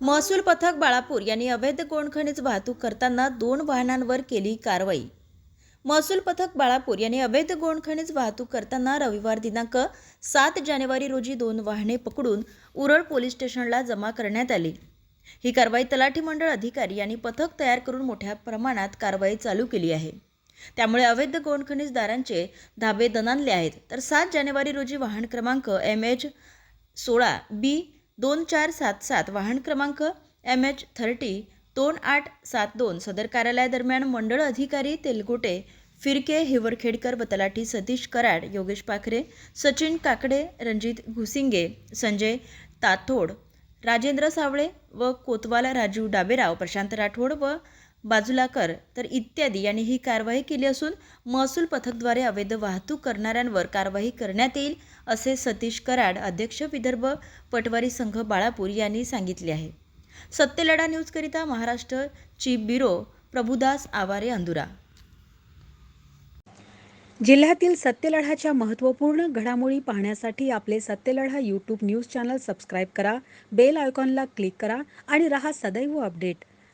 महसूल पथक बाळापूर यांनी अवैध गोणखनिज वाहतूक करताना दोन वाहनांवर केली कारवाई. महसूल पथक बाळापूर यांनी अवैध गोणखनिज वाहतूक करताना रविवार दिनांक सात जानेवारी रोजी दोन वाहने पकडून उरळ पोलीस स्टेशनला जमा करण्यात आली. ही कारवाई तलाठी मंडळ अधिकारी यांनी पथक तयार करून मोठ्या प्रमाणात कारवाई चालू केली आहे. त्यामुळे अवैध गोणखनिजदारांचे धाबे दणानले आहेत. तर सात जानेवारी रोजी वाहन क्रमांक एम एच सोळा बी दोन चार सात सात वाहन क्रमांक एम एच थर्टी दोन आठ सात दोन सदर कार्यालयादरम्यान मंडळ अधिकारी तेलगुटे फिरके हिवरखेडकर व तलाठी सतीश कराड योगेश पाखरे सचिन काकडे रणजित घुसिंगे संजय ताथोड राजेंद्र सावळे व कोतवाल राजू डाबेराव प्रशांत राठोड व बाजूला कर. तर इत्यादी. यांनी ही कारवाई केली असून महसूल पथकद्वारे अवैध वाहतूक करणाऱ्यांवर कारवाई करण्यात येईल असे सतीश कराड अध्यक्ष विदर्भ पटवारी संघ बाळापूर यांनी सांगितले आहे. सत्यलढा न्यूजकरिता महाराष्ट्र चीफ ब्युरो प्रभुदास आवारे अंदुरा. जिल्ह्यातील सत्यलढाच्या महत्त्वपूर्ण घडामोडी पाहण्यासाठी आपले Satyaladha YouTube news channel subscribe करा बेल आयकॉनला क्लिक करा आणि रहा सदैव अपडेट.